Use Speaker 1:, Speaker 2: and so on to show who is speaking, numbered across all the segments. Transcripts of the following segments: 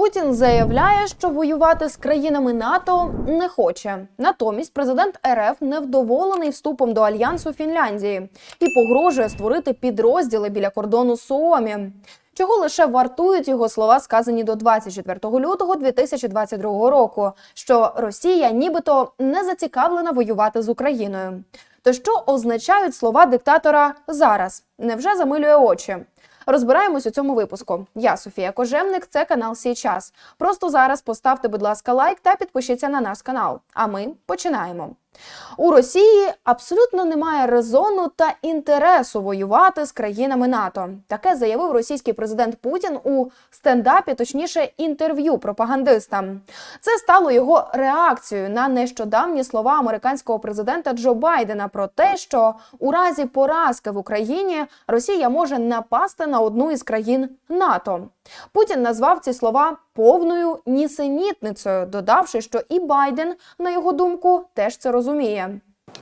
Speaker 1: Путін заявляє, що воювати з країнами НАТО не хоче. Натомість президент РФ невдоволений вступом до альянсу Фінляндії і погрожує створити підрозділи біля кордону з Суомі. Чого лише вартують його слова, сказані до 24 лютого 2022 року, що Росія нібито не зацікавлена воювати з Україною. То що означають слова диктатора зараз? Невже замилює очі? Розбираємось у цьому випуску. Я Софія Кожевник, це канал Сій час. Просто зараз поставте, будь ласка, лайк та підпишіться на наш канал. А ми починаємо. У Росії абсолютно немає резону та інтересу воювати з країнами НАТО. Таке заявив російський президент Путін у стендапі, точніше інтерв'ю пропагандистам. Це стало його реакцією на нещодавні слова американського президента Джо Байдена про те, що у разі поразки в Україні Росія може напасти на одну із країн НАТО. Путін назвав ці слова повною нісенітницею, додавши, що і Байден, на його думку, теж це розуміє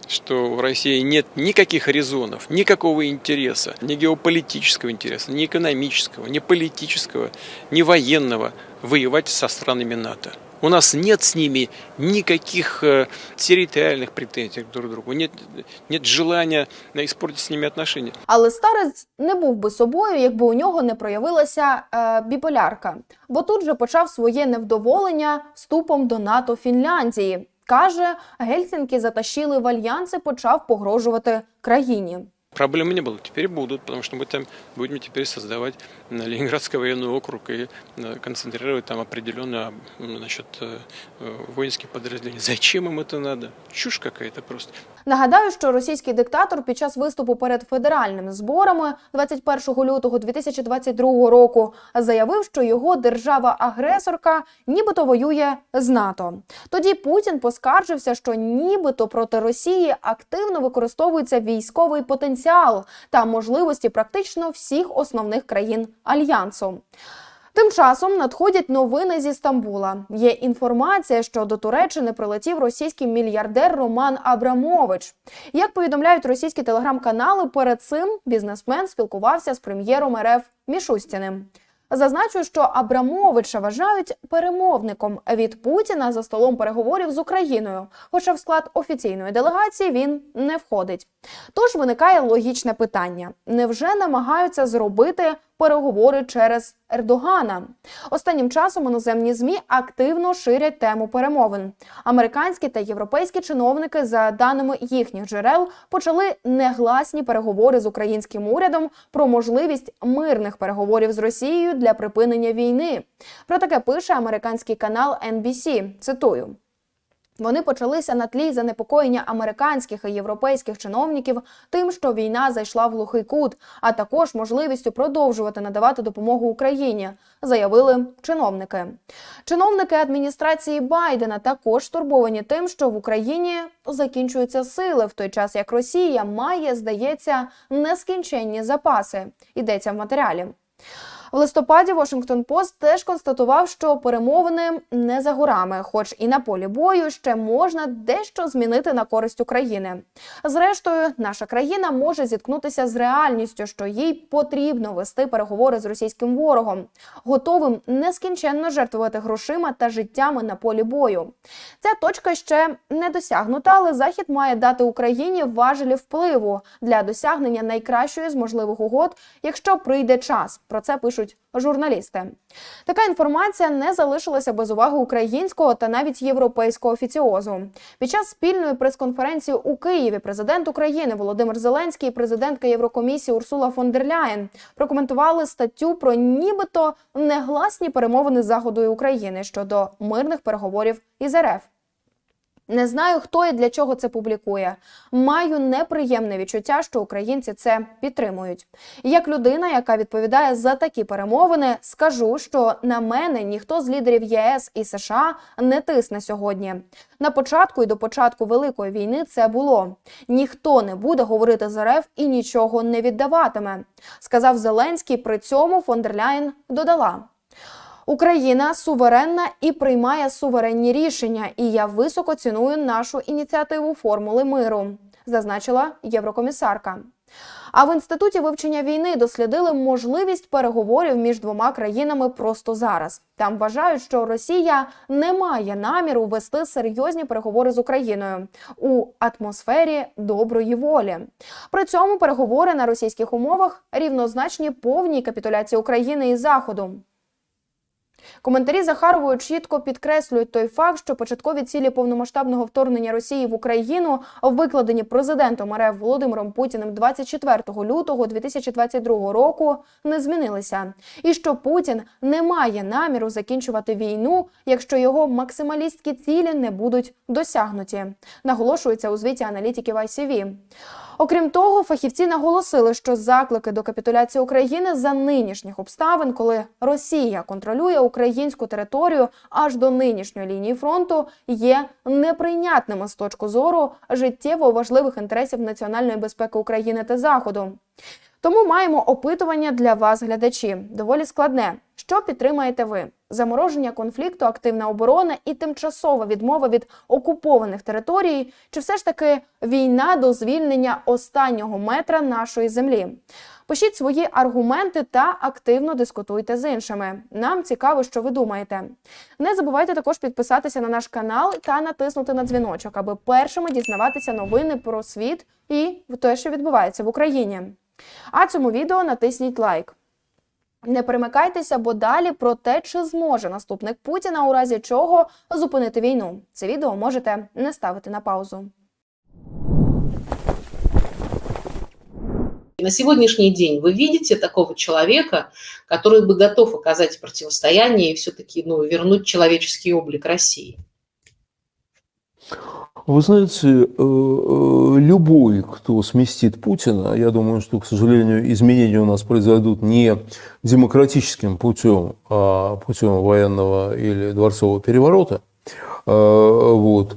Speaker 2: что в России нет никаких резонов, никакого интереса, ни геополитического интереса, ни экономического, ни политического, ни военного воевать со странами НАТО. У нас нет с ними никаких э, территориальных претензий друг к другу, нет, нет желания э, испортить с ними отношения.
Speaker 1: Але старець не був би собою, якби у нього не проявилася е, біполярка, бо тут же почав своє невдоволення вступом до НАТО Фінляндії. Каже, Гельсінки затащили в альянс і почав погрожувати країні
Speaker 2: Проблем не было, теперь будут, потому что мы там будем теперь создавать э, Ленинградский военный округ и э, концентрировать там определенно м, значит, э, э, воинские подразделения. Зачем им это надо? Чушь какая-то просто.
Speaker 1: Нагадаю, що російський диктатор під час виступу перед федеральними зборами 21 лютого 2022 року заявив, що його держава-агресорка нібито воює з НАТО. Тоді Путін поскаржився, що нібито проти Росії активно використовується військовий потенціал та можливості практично всіх основних країн альянсу. Тим часом надходять новини зі Стамбула. Є інформація, що до Туреччини прилетів російський мільярдер Роман Абрамович. Як повідомляють російські телеграм-канали, перед цим бізнесмен спілкувався з прем'єром РФ Мішустіним. Зазначу, що Абрамовича вважають перемовником від Путіна за столом переговорів з Україною, хоча в склад офіційної делегації він не входить. Тож виникає логічне питання: невже намагаються зробити переговори через Ердогана? Останнім часом іноземні змі активно ширять тему перемовин. Американські та європейські чиновники, за даними їхніх джерел, почали негласні переговори з українським урядом про можливість мирних переговорів з Росією для припинення війни. Про таке пише американський канал NBC. Цитую. Вони почалися на тлі занепокоєння американських і європейських чиновників тим, що війна зайшла в глухий кут, а також можливістю продовжувати надавати допомогу Україні, заявили чиновники. Чиновники адміністрації Байдена також стурбовані тим, що в Україні закінчуються сили, в той час як Росія має, здається, нескінченні запаси. Йдеться в матеріалі. В листопаді Washington Post теж констатував, що перемовини не за горами, хоч і на полі бою ще можна дещо змінити на користь України. Зрештою, наша країна може зіткнутися з реальністю, що їй потрібно вести переговори з російським ворогом, готовим нескінченно жертвувати грошима та життями на полі бою. Ця точка ще не досягнута, але захід має дати Україні важелі впливу для досягнення найкращої з можливих угод, якщо прийде час. Про це пишуть журналісти. Така інформація не залишилася без уваги українського та навіть європейського офіціозу. Під час спільної прес-конференції у Києві президент України Володимир Зеленський і президентка Єврокомісії Урсула фон дер Ляєн прокоментували статтю про нібито негласні перемовини з заходою України щодо мирних переговорів із РФ. Не знаю, хто і для чого це публікує. Маю неприємне відчуття, що українці це підтримують. Як людина, яка відповідає за такі перемовини, скажу, що на мене ніхто з лідерів ЄС і США не тисне сьогодні. На початку і до початку великої війни це було. Ніхто не буде говорити з РФ і нічого не віддаватиме, сказав Зеленський. При цьому фон дер Ляєн додала. Україна суверенна і приймає суверенні рішення, і я високо ціную нашу ініціативу формули миру, зазначила єврокомісарка. А в інституті вивчення війни дослідили можливість переговорів між двома країнами просто зараз. Там вважають, що Росія не має наміру вести серйозні переговори з Україною у атмосфері доброї волі. При цьому переговори на російських умовах рівнозначні повній капітуляції України і Заходу. Коментарі Захарової чітко підкреслюють той факт, що початкові цілі повномасштабного вторгнення Росії в Україну, викладені президентом РФ Володимиром Путіним 24 лютого 2022 року, не змінилися, і що Путін не має наміру закінчувати війну, якщо його максималістські цілі не будуть досягнуті. Наголошується у звіті аналітиків ICV. Окрім того, фахівці наголосили, що заклики до капітуляції України за нинішніх обставин, коли Росія контролює українську територію аж до нинішньої лінії фронту, є неприйнятними з точки зору життєво важливих інтересів національної безпеки України та Заходу. Тому маємо опитування для вас, глядачі. Доволі складне. Що підтримаєте ви? Замороження конфлікту, активна оборона і тимчасова відмова від окупованих територій, чи все ж таки війна до звільнення останнього метра нашої землі? Пишіть свої аргументи та активно дискутуйте з іншими. Нам цікаво, що ви думаєте. Не забувайте також підписатися на наш канал та натиснути на дзвіночок, аби першими дізнаватися новини про світ і те, що відбувається в Україні. А цьому відео натисніть лайк. Не перемикайтеся, бо далі про те, чи зможе наступник Путіна у разі чого зупинити війну. Це відео можете не ставити на паузу.
Speaker 3: На сегодняшний день вы видите такого человека, который бы готов оказать противостояние и все-таки ну, вернуть человеческий облик России?
Speaker 4: Вы знаете, э, э, любой, кто сместит Путина, я думаю, что, к сожалению, изменения у нас произойдут не демократическим путем, а путем военного или дворцового переворота. Э, Вот.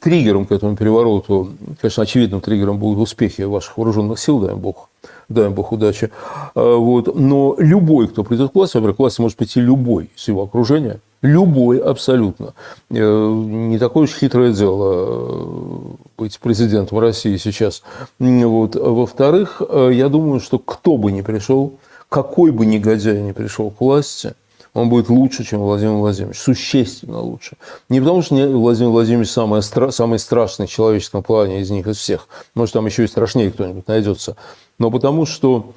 Speaker 4: Триггером к этому перевороту, конечно, очевидным триггером будут успехи ваших вооруженных сил, дай Бог, дай Бог удачи. Э, Вот. Но любой, кто придет к власти, во-первых, к власти может прийти любой из его окружения, любой абсолютно. Э, Не такое уж хитрое дело э, быть президентом России сейчас. Вот. Во-вторых, э, я думаю, что кто бы ни пришел, какой бы негодяй ни пришел к власти, он будет лучше, чем Владимир Владимирович, существенно лучше. Не потому, что Владимир Владимирович самый, стра- самый страшный в человеческом плане из них, из всех. Может, там еще и страшнее кто-нибудь найдется. Но потому, что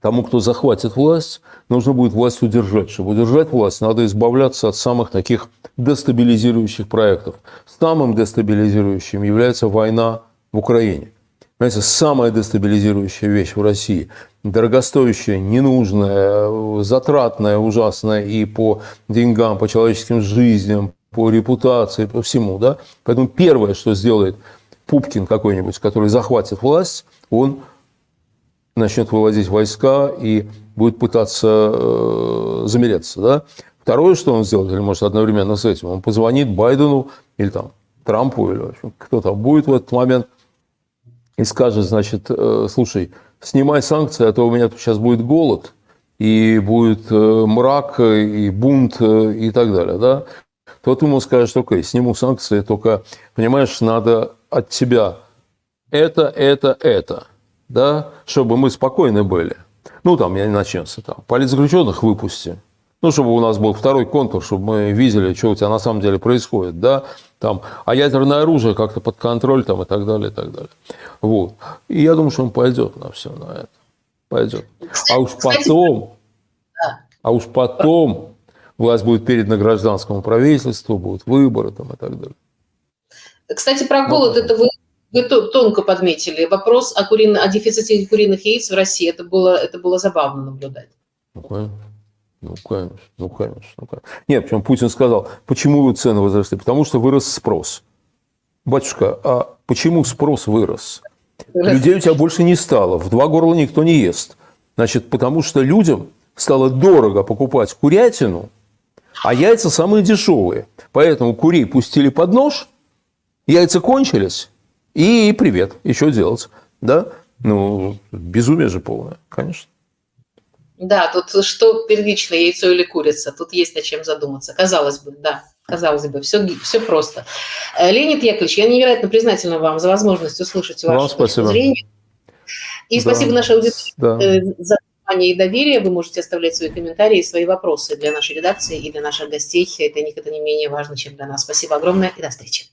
Speaker 4: тому, кто захватит власть, нужно будет власть удержать. Чтобы удержать власть, надо избавляться от самых таких дестабилизирующих проектов. Самым дестабилизирующим является война в Украине. Понимаете, самая дестабилизирующая вещь в России. Дорогостоящая, ненужная, затратная, ужасная и по деньгам, по человеческим жизням, по репутации, по всему. Да? Поэтому первое, что сделает Пупкин какой-нибудь, который захватит власть, он начнет выводить войска и будет пытаться э, замеряться. Да? Второе, что он сделает, или может одновременно с этим, он позвонит Байдену или там Трампу, или кто там будет в этот момент, и скажет, значит, э, слушай, снимай санкции, а то у меня тут сейчас будет голод, и будет э, мрак, э, и бунт, и так далее, да, тот ему скажет, окей, сниму санкции, только, понимаешь, надо от тебя это, это, это, да, чтобы мы спокойны были. Ну, там, я не начнется, там, политзаключенных выпусти. Ну, чтобы у нас был второй контур, чтобы мы видели, что у тебя на самом деле происходит, да, там, а ядерное оружие как-то под контроль, там, и так далее, и так далее. Вот. И я думаю, что он пойдет на все на это. Пойдет. А уж потом, а уж потом власть будет передана гражданскому правительству, будут выборы там и так далее.
Speaker 3: Кстати, про голод
Speaker 4: Ну,
Speaker 3: это вы, вы то- тонко подметили. Вопрос о, курино- о дефиците куриных яиц в России, это было, это было забавно наблюдать.
Speaker 4: Ну, конечно. Ну, конечно, ну, конечно, ну, конечно. Нет, причем Путин сказал, почему цены возросли? Потому что вырос спрос. Батюшка, а почему спрос вырос? Людей у тебя больше не стало, в два горла никто не ест. Значит, потому что людям стало дорого покупать курятину, а яйца самые дешевые. Поэтому курей пустили под нож, яйца кончились, и привет, что делать? Да? Ну, безумие же полное, конечно.
Speaker 3: Да, тут что первично, яйцо или курица? Тут есть над чем задуматься, казалось бы, да. Казалось бы, все, все просто. Э, Леонид Яковлевич, я невероятно признательна вам за возможность услышать
Speaker 4: Вам
Speaker 3: вашу точку
Speaker 4: спасибо.
Speaker 3: зрения. И
Speaker 4: Да.
Speaker 3: спасибо нашей аудитории
Speaker 4: Да.
Speaker 3: э, за внимание и доверие. Вы можете оставлять свои комментарии и свои вопросы для нашей редакции и для наших гостей. Это них это не менее важно, чем для нас. Спасибо огромное и до встречи.